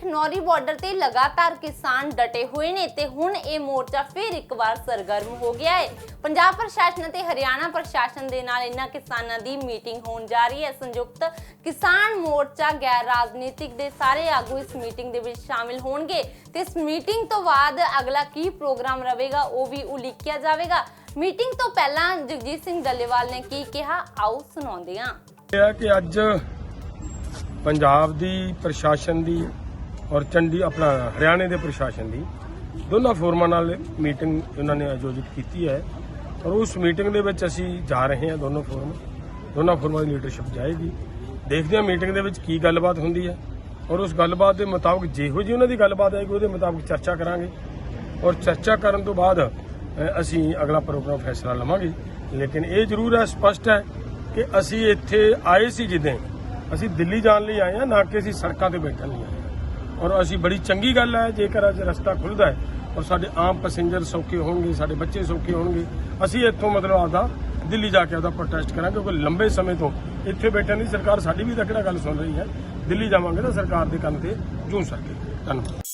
Khanauri border ਤੇ ਲਗਾਤਾਰ ਕਿਸਾਨ ਡਟੇ ਹੋਏ ਨੇ ਤੇ ਹੁਣ ਇਹ ਮੋਰਚਾ ਫਿਰ ਇੱਕ ਵਾਰ ਸਰਗਰਮ ਹੋ ਗਿਆ ਹੈ। ਪੰਜਾਬ ਪ੍ਰਸ਼ਾਸਨ ਅਤੇ ਹਰਿਆਣਾ ਪ੍ਰਸ਼ਾਸਨ ਦੇ ਨਾਲ ਇਹਨਾਂ ਕਿਸਾਨਾਂ ਦੀ ਮੀਟਿੰਗ ਹੋਣ ਜਾ ਰਹੀ ਹੈ। ਸੰਯੁਕਤ ਕਿਸਾਨ ਮੋਰਚਾ ਗੈਰ ਰਾਜਨੀਤਿਕ ਦੇ ਸਾਰੇ ਆਗੂ ਇਸ ਮੀਟਿੰਗ ਦੇ ਵਿੱਚ ਸ਼ਾਮਿਲ ਹੋਣਗੇ ਤੇ ਇਸ ਮੀਟਿੰਗ ਤੋਂ ਬਾਅਦ ਅਗਲਾ ਕੀ ਪ੍ਰੋਗਰਾਮ ਰਹੇਗਾ ਉਹ ਵੀ ਉਲੀਕਿਆ ਜਾਵੇਗਾ। ਮੀਟਿੰਗ ਤੋਂ ਪਹਿਲਾਂ ਜਗਜੀਤ ਸਿੰਘ ਡੱਲੇਵਾਲ ਨੇ ਕੀ ਕਿਹਾ? ਆਓ ਸੁਣਾਉਂਦੇ ਹਾਂ। ਇਹ ਹੈ ਕਿ ਅੱਜ ਪੰਜਾਬ ਦੀ ਪ੍ਰਸ਼ਾਸਨ ਦੀ ਔਰ ਚੰਡੀ ਆਪਣਾ ਹਰਿਆਣੇ ਦੇ ਪ੍ਰਸ਼ਾਸਨ ਦੀ। ਦੋਨਾਂ ਫੋਰਮਾਂ ਨਾਲ ਮੀਟਿੰਗ ਉਹਨਾਂ ਨੇ ਆਯੋਜਿਤ ਕੀਤੀ ਹੈ। ਔਰ ਉਸ ਮੀਟਿੰਗ ਦੇ ਵਿੱਚ ਅਸੀਂ ਜਾ ਰਹੇ ਹਾਂ ਦੋਨੋਂ ਫੋਰਮ। ਦੋਨਾਂ ਫੋਰਮਾਂ ਦੀ ਲੀਡਰਸ਼ਿਪ ਜਾਏਗੀ। ਦੇਖਦੇ ਹਾਂ ਮੀਟਿੰਗ ਦੇ ਵਿੱਚ ਕੀ ਗੱਲਬਾਤ ਹੁੰਦੀ ਹੈ। ਔਰ ਉਸ ਗੱਲਬਾਤ ਦੇ ਮੁਤਾਬਕ ਜਿਹੋ ਜਿਹੀ ਉਹਨਾਂ ਦੀ ਗੱਲਬਾਤ ਆਏਗੀ, ਉਹਦੇ ਮੁਤਾਬਕ ਚਰਚਾ ਕਰਾਂਗੇ। ਔਰ ਚਰਚਾ ਕਰਨ ਤੋਂ ਬਾਅਦ ਅਸੀਂ ਅਗਲਾ ਪ੍ਰੋਗਰਾਮ ਫੈਸਲਾ ਲਵਾਂਗੇ। ਲੇਕਿਨ ਇਹ ਜ਼ਰੂਰ ਹੈ, ਸਪਸ਼ਟ ਹੈ ਕਿ ਅਸੀਂ ਇੱਥੇ ਆਏ ਸੀ ਜਿੱਦਾਂ। ਅਸੀਂ ਦਿੱਲੀ ਜਾਣ ਲਈ ਆਏ ਹਾਂ, ਨਾ ਕਿ ਅਸੀਂ ਸੜਕਾਂ ਤੇ ਬੈਠਣ ਲਈ ਆਏ ਔਰ ਅਸੀਂ ਬੜੀ ਚੰਗੀ ਗੱਲ ਹੈ, ਜੇਕਰ ਅੱਜ ਰਸਤਾ ਖੁੱਲਦਾ ਹੈ ਔਰ ਸਾਡੇ ਆਮ ਪੈਸੇਂਜਰ ਸੌਖੇ ਹੋਣਗੇ, ਸਾਡੇ ਬੱਚੇ ਸੌਖੇ ਹੋਣਗੇ, ਅਸੀਂ ਇੱਥੋਂ ਮਤਲਬ ਆਪਦਾ ਦਿੱਲੀ ਜਾ ਕੇ ਆਪਦਾ ਪ੍ਰੋਟੈਸਟ ਕਰਾਂਗੇ, ਕਿਉਂਕਿ ਲੰਬੇ ਸਮੇਂ ਤੋਂ ਇੱਥੇ ਬੈਠਣ ਦੀ ਸਰਕਾਰ ਸਾਡੀ ਵੀ ਤਾਂ ਕਿਹੜਾ ਗੱਲ ਸੁਣ ਰਹੀ ਹੈ, ਦਿੱਲੀ ਜਾਵਾਂਗੇ ਤਾਂ ਸਰਕਾਰ ਦੇ ਕੰਨ ਤੇ ਜੂੰ ਸਕੇ ਧੰਨਵਾਦ।